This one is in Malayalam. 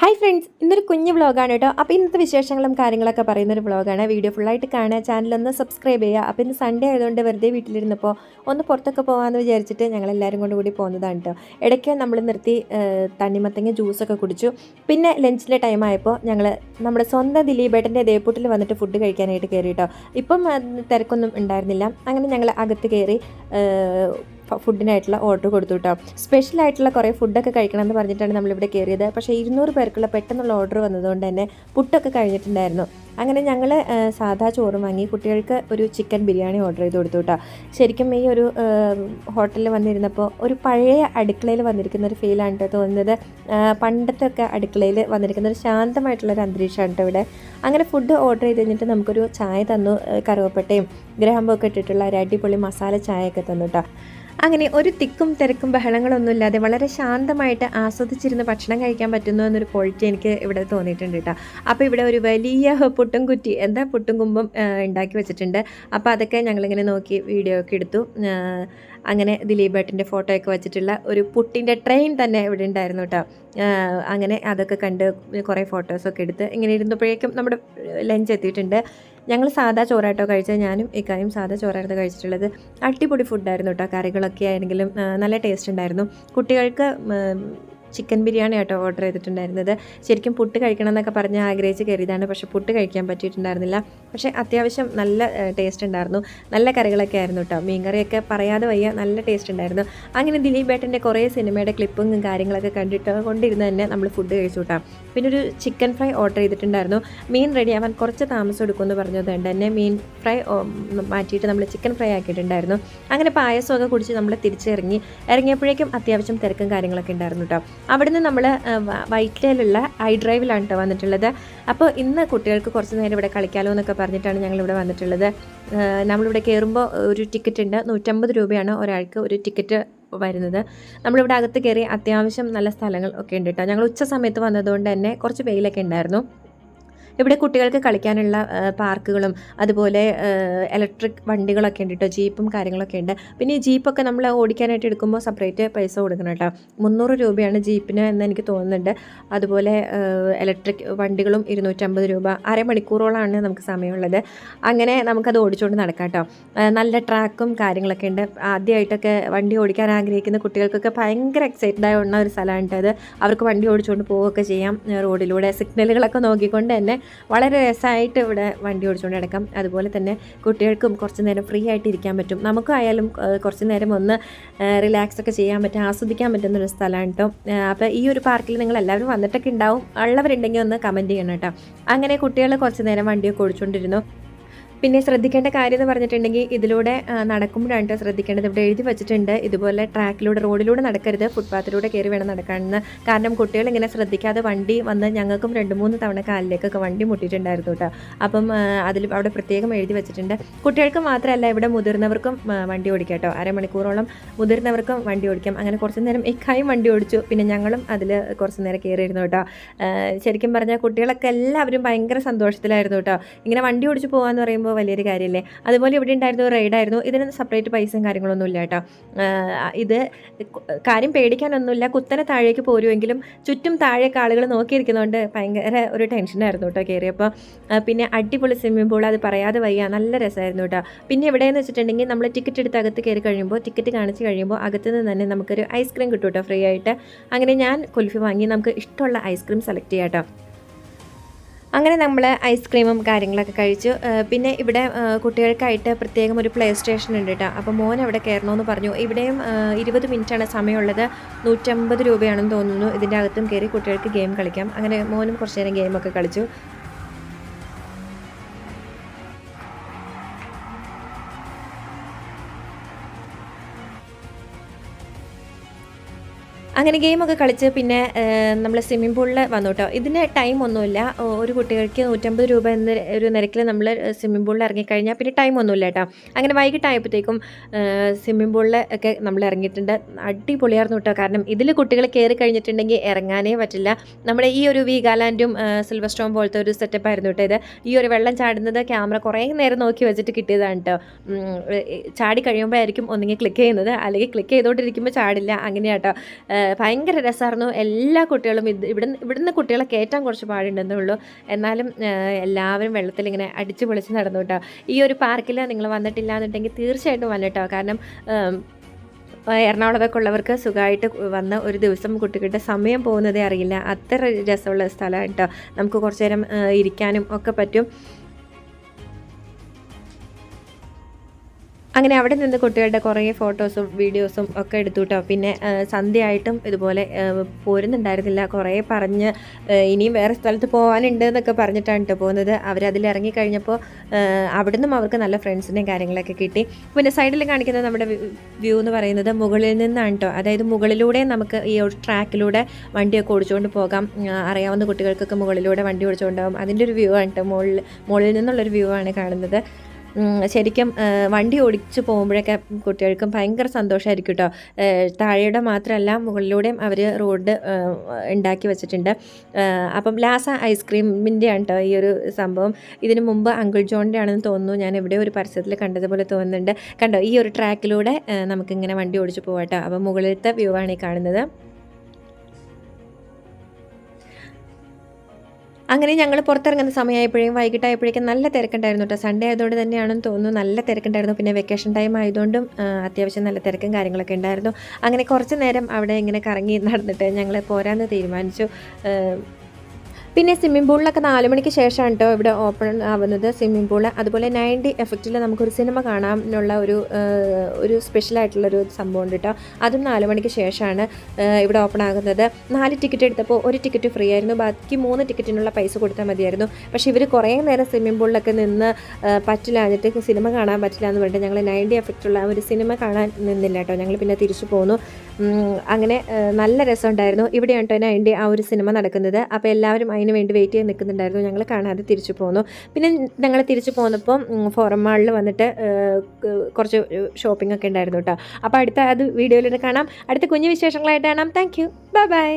ഹായ് ഫ്രണ്ട്സ് ഇന്നൊരു കുഞ്ഞ് വ്ളോഗാണ് കേട്ടോ. അപ്പോൾ ഇന്നത്തെ വിശേഷങ്ങളും കാര്യങ്ങളൊക്കെ പറയുന്ന ഒരു വ്ളോഗാണ് വീഡിയോ ഫുള്ളായിട്ട് കാണുക ചാനലൊന്ന് സബ്സ്ക്രൈബ് ചെയ്യുക. അപ്പോൾ ഇന്ന് സൺഡേ ആയതുകൊണ്ട് വെറുതെ വീട്ടിലിരുന്നപ്പോൾ ഒന്ന് പുറത്തൊക്കെ പോകാമെന്ന് വിചാരിച്ചിട്ട് ഞങ്ങൾ എല്ലാവരും കൊണ്ട് കൂടി പോകുന്നതാണ് കേട്ടോ. ഇടയ്ക്ക് നമ്മൾ നിർത്തി തണ്ണിമത്തങ്ങ ജ്യൂസൊക്കെ കുടിച്ചു. പിന്നെ ലഞ്ചിന്റെ ടൈം ആയപ്പോൾ ഞങ്ങൾ നമ്മുടെ സ്വന്തം ദിലീപേട്ടന്റെ ദേപ്പൂട്ടിൽ വന്നിട്ട് ഫുഡ് കഴിക്കാനായിട്ട് കയറി കേട്ടോ. ഇപ്പം തിരക്കൊന്നും ഉണ്ടായിരുന്നില്ല. അങ്ങനെ ഞങ്ങൾ അകത്ത് കയറി ഫുഡിനായിട്ടുള്ള ഓർഡർ കൊടുത്തു കേട്ടോ സ്പെഷ്യൽ ആയിട്ടുള്ള കുറേ ഫുഡൊക്കെ കഴിക്കണം എന്ന് പറഞ്ഞിട്ടാണ് നമ്മളിവിടെ കയറിയത്. പക്ഷേ ഇരുന്നൂറ് പേർക്കുള്ള പെട്ടെന്നുള്ള ഓർഡർ വന്നതുകൊണ്ട് തന്നെ പുട്ടൊക്കെ കഴിഞ്ഞിട്ടുണ്ടായിരുന്നു. അങ്ങനെ ഞങ്ങൾ സാധാ ചോറും വാങ്ങി കുട്ടികൾക്ക് ഒരു ചിക്കൻ ബിരിയാണി ഓർഡർ ചെയ്ത് കൊടുത്തു കേട്ടോ ശരിക്കും ഈ ഒരു ഹോട്ടലിൽ വന്നിരുന്നപ്പോൾ ഒരു പഴയ അടുക്കളയിൽ വന്നിരിക്കുന്ന ഒരു ഫീലാണ് കേട്ടോ തോന്നുന്നത്. പണ്ടത്തെ ഒക്കെ അടുക്കളയിൽ വന്നിരിക്കുന്ന ഒരു ശാന്തമായിട്ടുള്ള ഒരു അന്തരീക്ഷമാണ് കേട്ടോ ഇവിടെ. അങ്ങനെ ഫുഡ് ഓർഡർ ചെയ്ത് കഴിഞ്ഞിട്ട് നമുക്കൊരു ചായ തന്നു കറുവപ്പട്ടയും ഗ്രാമ്പൊക്കെ ഇട്ടിട്ടുള്ള ഒരു അടിപൊളി മസാല ചായയൊക്കെ തന്നു കേട്ടോ അങ്ങനെ ഒരു തിക്കും തിരക്കും ബഹളങ്ങളൊന്നുമില്ലാതെ വളരെ ശാന്തമായിട്ട് ആസ്വദിച്ചിരുന്ന് ഭക്ഷണം കഴിക്കാൻ പറ്റുന്നു എന്നൊരു ക്വാളിറ്റി എനിക്ക് ഇവിടെ തോന്നിയിട്ടുണ്ട് കേട്ടോ അപ്പോൾ ഇവിടെ ഒരു വലിയ പുട്ടും കുറ്റി എന്താ പുട്ടും കുമ്പും ഉണ്ടാക്കി വെച്ചിട്ടുണ്ട്. അപ്പോൾ അതൊക്കെ ഞങ്ങളിങ്ങനെ നോക്കി വീഡിയോ ഒക്കെ എടുത്തു. അങ്ങനെ ദിലീപേട്ടന്റെ ഫോട്ടോ ഒക്കെ വെച്ചിട്ടുള്ള ഒരു പുട്ടിന്റെ ട്രെയിൻ തന്നെ ഇവിടെ ഉണ്ടായിരുന്നു കേട്ടോ അങ്ങനെ അതൊക്കെ കണ്ട് കുറേ ഫോട്ടോസൊക്കെ എടുത്ത് ഇങ്ങനെ ഇരുന്നപ്പോഴേക്കും നമ്മുടെ ലഞ്ച് എത്തിയിട്ടുണ്ട്. ഞങ്ങൾ സാധാ ചോറായിട്ടോ കഴിച്ചത് ഞാനും ഇക്കായും സാധാ ചോറായിരുന്നു കഴിച്ചിട്ടുള്ളത്. അടിപൊളി ഫുഡായിരുന്നു കേട്ടോ കറികളൊക്കെ ആണെങ്കിലും നല്ല ടേസ്റ്റ് ഉണ്ടായിരുന്നു. കുട്ടികൾക്ക് ചിക്കൻ ബിരിയാണി ആട്ടോ ഓർഡർ ചെയ്തിട്ടുണ്ടായിരുന്നത്. ശരിക്കും പുട്ട് കഴിക്കണം എന്നൊക്കെ പറഞ്ഞ് ആഗ്രഹിച്ച് കയറിയതാണ് പക്ഷേ പുട്ട് കഴിക്കാൻ പറ്റിയിട്ടുണ്ടായിരുന്നില്ല. പക്ഷേ അത്യാവശ്യം നല്ല ടേസ്റ്റ് ഉണ്ടായിരുന്നു. നല്ല കറികളൊക്കെ ആയിരുന്നു കേട്ടോ മീൻകറിയൊക്കെ പറയാതെ വയ്യ നല്ല ടേസ്റ്റ് ഉണ്ടായിരുന്നു. അങ്ങനെ ദിലീപ് ഏട്ടന്റെ കുറേ സിനിമയുടെ ക്ലിപ്പും കാര്യങ്ങളൊക്കെ കണ്ടിട്ട് കൊണ്ടിരുന്ന് തന്നെ നമ്മൾ ഫുഡ് കഴിച്ചു കേട്ടോ പിന്നെ ഒരു ചിക്കൻ ഫ്രൈ ഓർഡർ ചെയ്തിട്ടുണ്ടായിരുന്നു. മീൻ റെഡിയാവാൻ കുറച്ച് താമസം എടുക്കുമെന്ന് പറഞ്ഞതുകൊണ്ട് തന്നെ മീൻ ഫ്രൈ മാറ്റിയിട്ട് നമ്മൾ ചിക്കൻ ഫ്രൈ ആക്കിയിട്ടുണ്ടായിരുന്നു. അങ്ങനെ പായസമൊക്കെ കുടിച്ച് നമ്മൾ തിരിച്ചിറങ്ങി. ഇറങ്ങിയപ്പോഴേക്കും അത്യാവശ്യം തിരക്കും കാര്യങ്ങളൊക്കെ ഉണ്ടായിരുന്നു കേട്ടോ അവിടുന്ന് നമ്മൾ വൈറ്റിലുള്ള ഐ ഡ്രൈവിലാണ് കേട്ടോ വന്നിട്ടുള്ളത്. അപ്പോൾ ഇന്ന് കുട്ടികൾക്ക് കുറച്ച് നേരം ഇവിടെ കളിക്കാലോ എന്നൊക്കെ പറഞ്ഞിട്ടാണ് ഞങ്ങളിവിടെ വന്നിട്ടുള്ളത്. നമ്മളിവിടെ കയറുമ്പോൾ ഒരു ടിക്കറ്റ് ഉണ്ട്. നൂറ്റമ്പത് രൂപയാണ് ഒരാൾക്ക് ഒരു ടിക്കറ്റ് വരുന്നത്. നമ്മളിവിടെ അകത്ത് കയറി അത്യാവശ്യം നല്ല സ്ഥലങ്ങൾ ഒക്കെ ഉണ്ട് കേട്ടോ ഞങ്ങൾ ഉച്ച സമയത്ത് വന്നതുകൊണ്ട് തന്നെ കുറച്ച് വെയിലൊക്കെ ഉണ്ടായിരുന്നു. ഇവിടെ കുട്ടികൾക്ക് കളിക്കാനുള്ള പാർക്കുകളും അതുപോലെ ഇലക്ട്രിക് വണ്ടികളൊക്കെ ഉണ്ട് കേട്ടോ ജീപ്പും കാര്യങ്ങളൊക്കെ ഉണ്ട്. പിന്നെ ഈ ജീപ്പൊക്കെ നമ്മൾ ഓടിക്കാനായിട്ട് എടുക്കുമ്പോൾ സെപ്പറേറ്റ് പൈസ കൊടുക്കണം കേട്ടോ മുന്നൂറ് രൂപയാണ് ജീപ്പിന് എന്ന് എനിക്ക് തോന്നുന്നുണ്ട്. അതുപോലെ ഇലക്ട്രിക് വണ്ടികളും ഇരുന്നൂറ്റമ്പത് രൂപ അരമണിക്കൂറോളമാണ് നമുക്ക് സമയമുള്ളത്. അങ്ങനെ നമുക്കത് ഓടിച്ചുകൊണ്ട് നടക്കാം കേട്ടോ നല്ല ട്രാക്കും കാര്യങ്ങളൊക്കെ ഉണ്ട്. ആദ്യമായിട്ടൊക്കെ വണ്ടി ഓടിക്കാൻ ആഗ്രഹിക്കുന്ന കുട്ടികൾക്കൊക്കെ ഭയങ്കര എക്സൈറ്റഡ് ആയ ഉള്ള ഒരു സ്ഥലമാണ് അവർക്ക് വണ്ടി ഓടിച്ചുകൊണ്ട് പോവുകയൊക്കെ ചെയ്യാം. റോഡിലൂടെ സിഗ്നലുകളൊക്കെ നോക്കിക്കൊണ്ട് തന്നെ വളരെ രസമായിട്ട് ഇവിടെ വണ്ടി ഓടിച്ചുകൊണ്ട് നടക്കാം. അതുപോലെ തന്നെ കുട്ടികൾക്കും കുറച്ച് നേരം ഫ്രീ ആയിട്ട് ഇരിക്കാൻ പറ്റും. നമുക്കായാലും കുറച്ച് നേരം ഒന്ന് റിലാക്സ് ഒക്കെ ചെയ്യാൻ പറ്റും ആസ്വദിക്കാൻ പറ്റുന്നൊരു സ്ഥലമാണ് കേട്ടോ. അപ്പോൾ ഈ ഒരു പാർക്കിൽ നിങ്ങൾ എല്ലാവരും വന്നിട്ടൊക്കെ ഉണ്ടാവും. ഉള്ളവരുണ്ടെങ്കിൽ ഒന്ന് കമന്റ് ചെയ്യണം കേട്ടോ. അങ്ങനെ കുട്ടികൾ കുറച്ച് നേരം വണ്ടിയൊക്കെ ഓടിച്ചുകൊണ്ടിരുന്നു. പിന്നെ ശ്രദ്ധിക്കേണ്ട കാര്യം എന്ന് പറഞ്ഞിട്ടുണ്ടെങ്കിൽ ഇതിലൂടെ നടക്കുമ്പോഴാണ് ശ്രദ്ധിക്കേണ്ടത്. ഇവിടെ എഴുതി വെച്ചിട്ടുണ്ട് ഇതുപോലെ ട്രാക്കിലൂടെ റോഡിലൂടെ നടക്കരുത് ഫുട്പാത്തിലൂടെ കയറി വേണം നടക്കാനെന്ന്. കാരണം കുട്ടികൾ ഇങ്ങനെ ശ്രദ്ധിക്കാതെ വണ്ടി വന്ന് ഞങ്ങൾക്കും രണ്ട് മൂന്ന് തവണ കാലിലേക്കൊക്കെ വണ്ടി മുട്ടിയിട്ടുണ്ടായിരുന്നു കേട്ടോ അപ്പം അതിൽ അവിടെ പ്രത്യേകം എഴുതി വെച്ചിട്ടുണ്ട്. കുട്ടികൾക്ക് മാത്രമല്ല ഇവിടെ മുതിർന്നവർക്കും വണ്ടി ഓടിക്കാം കേട്ടോ അരമണിക്കൂറോളം മുതിർന്നവർക്കും വണ്ടി ഓടിക്കാം. അങ്ങനെ കുറച്ച് നേരം ഇക്കായും വണ്ടി ഓടിച്ചു. പിന്നെ ഞങ്ങളും അതിൽ കുറച്ച് നേരം കയറിയിരുന്നു കേട്ടോ ശരിക്കും പറഞ്ഞാൽ കുട്ടികളൊക്കെ എല്ലാവരും ഭയങ്കര സന്തോഷത്തിലായിരുന്നു കേട്ടോ ഇങ്ങനെ വണ്ടി ഓടിച്ച് പോകാമെന്ന് പറയുമ്പോൾ വലിയൊരു കാര്യമല്ലേ അതുപോലെ ഇവിടെ ഉണ്ടായിരുന്ന റൈഡായിരുന്നു ഇതിന് സെപ്പറേറ്റ് പൈസയും കാര്യങ്ങളൊന്നും ഇല്ല കേട്ടോ. ഇത് കാര്യം പേടിക്കാനൊന്നുമില്ല. കുത്തനെ താഴേക്ക് പോരുമെങ്കിലും ചുറ്റും താഴേക്ക് ആളുകൾ നോക്കിയിരിക്കുന്നതുകൊണ്ട് ഭയങ്കര ഒരു ടെൻഷനായിരുന്നു കേട്ടോ കയറിയപ്പോൾ പിന്നെ അടിപൊളി സ്വിമ്മിംഗ് പൂൾ അത് പറയാതെ വയ്യ. നല്ല രസമായിരുന്നു കേട്ടോ. പിന്നെ എവിടെയെന്ന് വെച്ചിട്ടുണ്ടെങ്കിൽ നമ്മൾ ടിക്കറ്റ് എടുത്ത് അകത്ത് കയറി കഴിയുമ്പോൾ ടിക്കറ്റ് കാണിച്ച് കഴിയുമ്പോൾ അകത്ത് നിന്ന് തന്നെ നമുക്കൊരു ഐസ്ക്രീം കിട്ടും കേട്ടോ ഫ്രീ ആയിട്ട്. അങ്ങനെ ഞാൻ കുൽഫി വാങ്ങി. നമുക്ക് ഇഷ്ടമുള്ള ഐസ്ക്രീം സെലക്ട് ചെയ്യാം കേട്ടോ. അങ്ങനെ നമ്മൾ ഐസ്ക്രീമും കാര്യങ്ങളൊക്കെ കഴിച്ചു. പിന്നെ ഇവിടെ കുട്ടികൾക്കായിട്ട് പ്രത്യേകം ഒരു പ്ലേ സ്റ്റേഷൻ ഉണ്ട് കേട്ടോ അപ്പോൾ മോൻ അവിടെ കയറണമെന്ന് പറഞ്ഞു. ഇവിടെയും ഇരുപത് മിനിറ്റാണ് സമയമുള്ളത്. നൂറ്റമ്പത് രൂപയാണെന്ന് തോന്നുന്നു. ഇതിന്റെ അകത്തും കയറി കുട്ടികൾക്ക് ഗെയിം കളിക്കാം. അങ്ങനെ മോനും കുറച്ച് നേരം ഗെയിമൊക്കെ കളിച്ചു. അങ്ങനെ ഗെയിമൊക്കെ കളിച്ച് പിന്നെ നമ്മൾ സ്വിമ്മിംഗ് പൂളിൽ വന്നു കേട്ടോ ഇതിന് ടൈം ഒന്നുമില്ല. ഒരു കുട്ടികൾക്ക് നൂറ്റമ്പത് രൂപ എന്ന ഒരു നിരക്കിൽ നമ്മൾ സ്വിമ്മിംഗ് പൂളിൽ ഇറങ്ങിക്കഴിഞ്ഞാൽ പിന്നെ ടൈം ഒന്നുമില്ല കേട്ടോ അങ്ങനെ വൈകിട്ടായപ്പോഴത്തേക്കും സ്വിമ്മിംഗ് പൂളിൽ ഒക്കെ നമ്മൾ ഇറങ്ങിയിട്ടുണ്ട്. അടിപൊളിയായിരുന്നു കേട്ടോ കാരണം ഇതിൽ കുട്ടികൾ കയറി കഴിഞ്ഞിട്ടുണ്ടെങ്കിൽ ഇറങ്ങാനേ പറ്റില്ല. നമ്മുടെ ഈ ഒരു വീഗാലാൻഡും സിൽവർ സ്റ്റോൺ പോലത്തെ ഒരു സെറ്റപ്പ് ആയിരുന്നു കേട്ടോ ഇത്. ഈ ഒരു വെള്ളം ചാടുന്നത് ക്യാമറ കുറേ നേരം നോക്കി വെച്ചിട്ട് കിട്ടിയതാണ് കേട്ടോ ചാടി കഴിയുമ്പോഴായിരിക്കും ഒന്നുകിൽ ക്ലിക്ക് ചെയ്യുന്നത്. അല്ലെങ്കിൽ ക്ലിക്ക് ചെയ്തുകൊണ്ടിരിക്കുമ്പോൾ ചാടില്ല. അങ്ങനെയാട്ടോ ഭയങ്കര രസമായിരുന്നു. എല്ലാ കുട്ടികളും ഇത് ഇവിടുന്ന് ഇവിടുന്ന് കുട്ടികളെ കയറ്റാൻ കുറച്ച് പാടുണ്ടെന്നേ ഉള്ളൂ. എന്നാലും എല്ലാവരും വെള്ളത്തിൽ ഇങ്ങനെ അടിച്ച് പൊളിച്ച് നടന്നു കേട്ടോ. ഈ ഒരു പാർക്കിൽ നിങ്ങൾ വന്നിട്ടില്ല എന്നുണ്ടെങ്കിൽ തീർച്ചയായിട്ടും വന്നിട്ടോ കാരണം എറണാകുളത്തൊക്കെ ഉള്ളവർക്ക് സുഖമായിട്ട് വന്ന ഒരു ദിവസം കുട്ടികളുടെ സമയം പോകുന്നതേ അറിയില്ല. അത്ര രസമുള്ള സ്ഥലമാണ് കേട്ടോ. നമുക്ക് കുറച്ച് നേരം ഇരിക്കാനും ഒക്കെ പറ്റും. അങ്ങനെ അവിടെ നിന്ന് കുട്ടികളുടെ കുറേ ഫോട്ടോസും വീഡിയോസും ഒക്കെ എടുത്തു കേട്ടോ. പിന്നെ സന്ധ്യയായിട്ടും ഇതുപോലെ പോരുന്നുണ്ടായിരുന്നില്ല. കുറേ പറഞ്ഞ് ഇനിയും വേറെ സ്ഥലത്ത് പോകാനുണ്ട് എന്നൊക്കെ പറഞ്ഞിട്ടാണ് കേട്ടോ പോകുന്നത്. അവരതിൽ ഇറങ്ങിക്കഴിഞ്ഞപ്പോൾ അവിടുന്ന് അവർക്ക് നല്ല ഫ്രണ്ട്സിനെയും കാര്യങ്ങളൊക്കെ കിട്ടി. പിന്നെ സൈഡിൽ കാണിക്കുന്നത് നമ്മുടെ വ്യൂ എന്ന് പറയുന്നത് മുകളിൽ നിന്നാണ് കേട്ടോ. അതായത് മുകളിലൂടെ നമുക്ക് ഈ ഒരു ട്രാക്കിലൂടെ വണ്ടിയൊക്കെ ഓടിച്ചുകൊണ്ട് പോകാം. അറിയാവുന്ന കുട്ടികൾക്കൊക്കെ മുകളിലൂടെ വണ്ടി ഓടിച്ചുകൊണ്ടാകും അതിന്റെ ഒരു വ്യൂ ആണ് കേട്ടോ. മുകളിൽ മുകളിൽ നിന്നുള്ളൊരു വ്യൂ ആണ് കാണുന്നത്. ശരിക്കും വണ്ടി ഓടിച്ച് പോകുമ്പോഴൊക്കെ കുട്ടികൾക്കും ഭയങ്കര സന്തോഷമായിരിക്കും കേട്ടോ താഴെയുടെ മാത്രമല്ല മുകളിലൂടെയും അവർ റോഡ് ഉണ്ടാക്കി വെച്ചിട്ടുണ്ട്. അപ്പം ലാസ ഐസ്ക്രീമിന്റെ ആണ് കേട്ടോ ഈ ഒരു സംഭവം. ഇതിനു മുമ്പ് അങ്കിൾ ജോണിന്റെ ആണെന്ന് തോന്നുന്നു. ഞാൻ ഇവിടെ ഒരു പരസ്യത്തിൽ കണ്ടതുപോലെ തോന്നുന്നുണ്ട്. കണ്ടോ ഈ ഒരു ട്രാക്കിലൂടെ നമുക്കിങ്ങനെ വണ്ടി ഓടിച്ച് കേട്ടോ അപ്പം മുകളിലത്തെ വ്യൂ ആണ് ഈ കാണുന്നത്. അങ്ങനെ ഞങ്ങൾ പുറത്തിറങ്ങുന്ന സമയമായപ്പോഴേക്കും വൈകിട്ടായപ്പോഴേക്കും നല്ല തിരക്കുണ്ടായിരുന്നു കേട്ടോ. സൺഡേ ആയതുകൊണ്ട് തന്നെയാണെന്ന് തോന്നുന്നു. നല്ല തിരക്കുണ്ടായിരുന്നു. പിന്നെ വെക്കേഷൻ ടൈം ആയതുകൊണ്ടും അത്യാവശ്യം നല്ല തിരക്കും കാര്യങ്ങളൊക്കെ ഉണ്ടായിരുന്നു. അങ്ങനെ കുറച്ച് നേരം അവിടെ ഇങ്ങനെ കറങ്ങി നടന്നിട്ട് ഞങ്ങൾ പോരാന്ന് തീരുമാനിച്ചു. പിന്നെ സ്വിമ്മിംഗ് പൂളിലൊക്കെ നാല് മണിക്ക് ശേഷമാണ് കേട്ടോ ഇവിടെ ഓപ്പൺ ആവുന്നത്. സ്വിമ്മിംഗ് പൂൾ അതുപോലെ നയന്റി എഫക്റ്റിൽ നമുക്കൊരു സിനിമ കാണാനുള്ള ഒരു ഒരു സ്പെഷ്യൽ ആയിട്ടുള്ളൊരു സംഭവം ഉണ്ട് കേട്ടോ അതും നാല് മണിക്ക് ശേഷമാണ് ഇവിടെ ഓപ്പൺ ആകുന്നത്. നാല് ടിക്കറ്റ് എടുത്തപ്പോൾ ഒരു ടിക്കറ്റ് ഫ്രീ ആയിരുന്നു. ബാക്കി മൂന്ന് ടിക്കറ്റിനുള്ള പൈസ കൊടുത്താൽ മതിയായിരുന്നു. പക്ഷേ ഇവർ കുറേ നേരം സ്വിമ്മിംഗ് പൂളിലൊക്കെ നിന്ന് പറ്റില്ല. എന്നിട്ട് സിനിമ കാണാൻ പറ്റില്ല എന്ന് പറഞ്ഞിട്ട് ഞങ്ങൾ നയന്റി എഫക്റ്റുള്ള ഒരു സിനിമ കാണാൻ നിന്നില്ല കേട്ടോ ഞങ്ങൾ പിന്നെ തിരിച്ചു പോന്നു. അങ്ങനെ നല്ല രസമുണ്ടായിരുന്നു. ഇവിടെയാണ് കേട്ടോ അതിന്റെ ആ ഒരു സിനിമ നടക്കുന്നത്. അപ്പോൾ എല്ലാവരും അതിന് വേണ്ടി വെയിറ്റ് ചെയ്ത് നിൽക്കുന്നുണ്ടായിരുന്നു. ഞങ്ങൾ കാണാതെ തിരിച്ചു പോന്നു. പിന്നെ ഞങ്ങൾ തിരിച്ചു പോന്നപ്പോൾ ഫോറം മാളിൽ വന്നിട്ട് കുറച്ച് ഷോപ്പിംഗ് ഒക്കെ ഉണ്ടായിരുന്നു കേട്ടോ. അപ്പോൾ അടുത്ത അത് വീഡിയോയിൽ കാണാം. അടുത്ത കുഞ്ഞു വിശേഷങ്ങളായിട്ട് കാണാം. Thank you bye bye